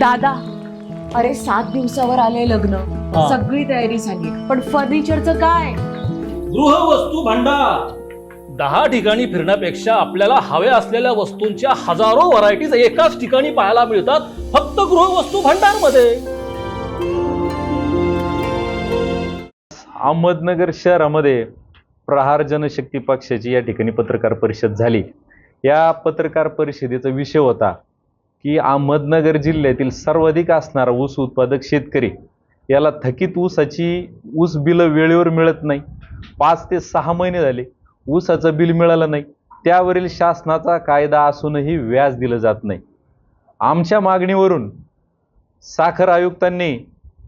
दादा अरे सात दिवसावर आले लग्न. हा. सगळी तयारी झाली. पण फर्निचरचं काय? गृहवस्तू भांडार. दहा ठिकाणी फिरण्यापेक्षा आपल्याला हव्या असलेल्या वस्तूंच्या हजारो व्हरायटीज एकाच ठिकाणी पाहायला मिळतात फक्त गृहवस्तू भांडारमध्ये अहमदनगर शहरामध्ये प्रहार जनशक्ती पक्षाची या ठिकाणी पत्रकार परिषद झाली. या पत्रकार परिषदेचा विषय होता की अहमदनगर जिल्ह्यातील सर्वाधिक असणारा ऊस उत्पादक शेतकरी याला थकीत ऊसाची ऊस बिलं वेळेवर मिळत नाही. पाच ते सहा महिने झाले ऊसाचं बिल मिळालं नाही. त्यावरील शासनाचा कायदा असूनही व्याज दिलं जात नाही. आमच्या मागणीवरून साखर आयुक्तांनी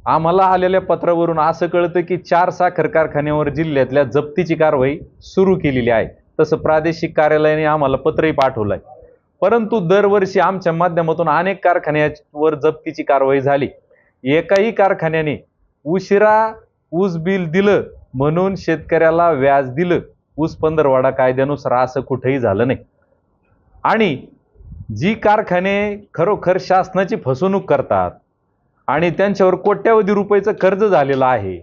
आम्हाला आलेल्या पत्रावरून असं कळतं की चार साखर कारखान्यावर जिल्ह्यातल्या जप्तीची कारवाई सुरू केलेली आहे. तसं प्रादेशिक कार्यालयाने आम्हाला पत्रही पाठवलं आहे परंतु दरवर्षी आमच्या माध्यमातून अनेक कारखान्यावर जप्तीची कारवाई झाली. एकाही कारखान्याने उशिरा ऊस बिल दिलं म्हणून शेतकऱ्याला व्याज दिलं. ऊस पंधरवाडा कायद्यानुसार असं कुठेही झालं नाही. आणि जी कारखाने खरोखर शासनाची फसवणूक करतात आणि त्यांच्यावर कोट्यावधी रुपयाचं कर्ज झालेलं आहे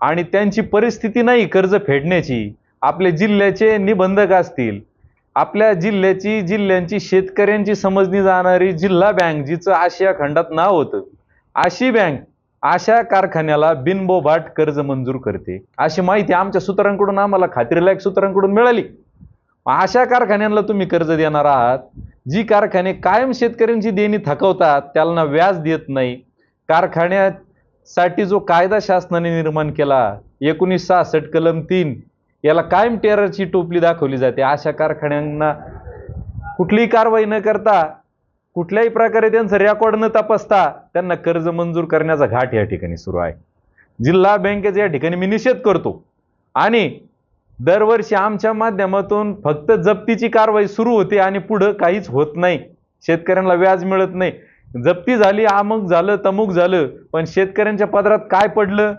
आणि त्यांची परिस्थिती नाही कर्ज फेडण्याची आपले जिल्ह्याचे निबंधक असतील आपल्या जिल्ह्याची जिल्ह्यांची शेतकऱ्यांची समजली जाणारी जिल्हा बँक जिचं आशिया खंडात नाव होतं. अशी बँक अशा कारखान्याला बिनबोभाट कर्ज मंजूर करते. अशी माहिती आमच्या सूत्रांकडून आम्हाला खात्रीलायक सूत्रांकडून मिळाली. अशा कारखान्यांना तुम्ही कर्ज देणार आहात. जी कारखाने कायम शेतकऱ्यांची देणी थकवतात त्यांना व्याज देत नाही. कारखान्यासाठी जो कायदा शासनाने निर्माण केला एकोणीस सहासष्ट कलम तीन याला कायम टेररची टोपली दाखवली जाते. अशा कारखान्यांना कुठलीही कारवाई न करता कुठल्याही प्रकारे त्यांचं रेकॉर्ड न तपासता त्यांना कर्ज मंजूर करण्याचा घाट या ठिकाणी सुरू आहे. जिल्हा बँकेचा या ठिकाणी मी निषेध करतो. आणि दरवर्षी आमच्या माध्यमातून फक्त जप्तीची कारवाई सुरू होते आणि पुढं काहीच होत नाही. शेतकऱ्यांना व्याज मिळत नाही. जप्ती झाली अमुक झालं तमुक झालं पण शेतकऱ्यांच्या पदरात काय पडलं?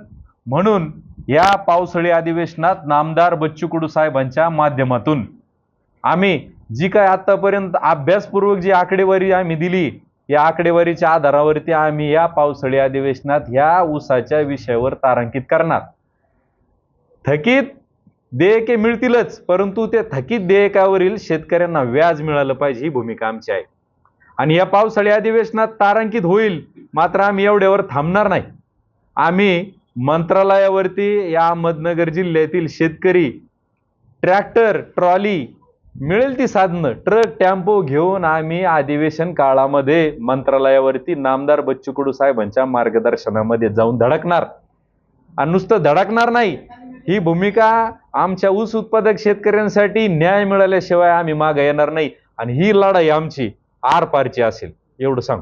म्हणून या पावसाळी अधिवेशनात नामदार बच्चू कडू साहेबांच्या माध्यमातून आम्ही जी काय आतापर्यंत अभ्यासपूर्वक जी आकडेवारी आम्ही दिली या आकडेवारीच्या आधारावरती आम्ही या पावसाळी अधिवेशनात ह्या ऊसाच्या विषयावर तारांकित करणार. थकीत देयके मिळतीलच परंतु ते थकीत देयकावरील शेतकऱ्यांना व्याज मिळालं पाहिजे ही भूमिका आमची आहे. आणि या पावसाळी अधिवेशनात तारांकित होईल मात्र आम्ही एवढ्यावर थांबणार नाही. आम्ही मंत्रालयावरती या अहमदनगर जिल्ह्यातील शेतकरी ट्रॅक्टर ट्रॉली मिळेल ती साधनं ट्रक टेम्पो घेऊन आम्ही अधिवेशन काळामध्ये मंत्रालयावरती नामदार बच्चू कडू साहेबांच्या मार्गदर्शनामध्ये जाऊन धडकणार. आणि नुसतं धडकणार नाही ही भूमिका आमच्या ऊस उत्पादक शेतकऱ्यांसाठी न्याय मिळाल्याशिवाय आम्ही मागे येणार नाही आणि ही लढाई आमची आरपारची असेल एवढं सांग